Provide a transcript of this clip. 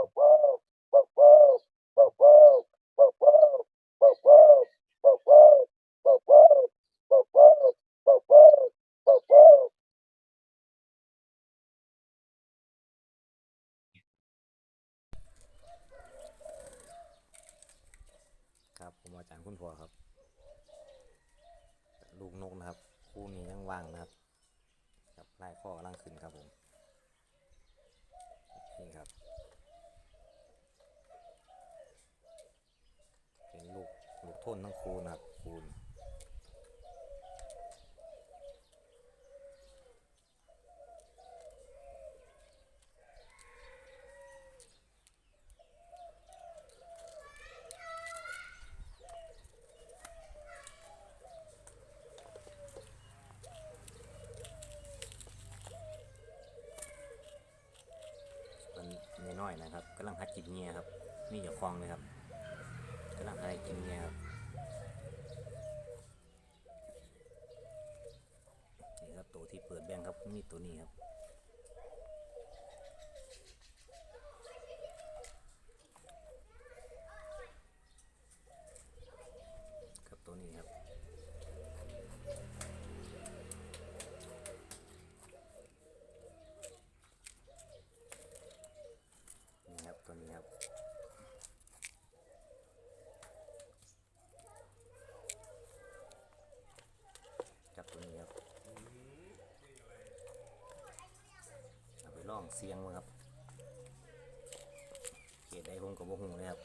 ครับผมอาจารย์คุณพ่อครับ ลูกนกนะครับ คู่นี้ยังว่างนะครับครับลายข้อกำลังขึ้นครับผมนี่ครับ เป็นลูกลูกโทนทั้งคูนะครับคูณมันน้อยนะครับกำลังหัดกินเงียครับ มีอย่าคลองเลยครับกำลังหัดกินเงียครับนี่ครับ ตัวที่เปิดแบงค์ครับมีตัวนี้ครับครับตัวนี้ครับ นี่ครับตัวนี้ครับ จับตัวนี้ครับ เอาไป ลองเสียงมั้งครับเขตใดผมกับบ่หูเลยครับ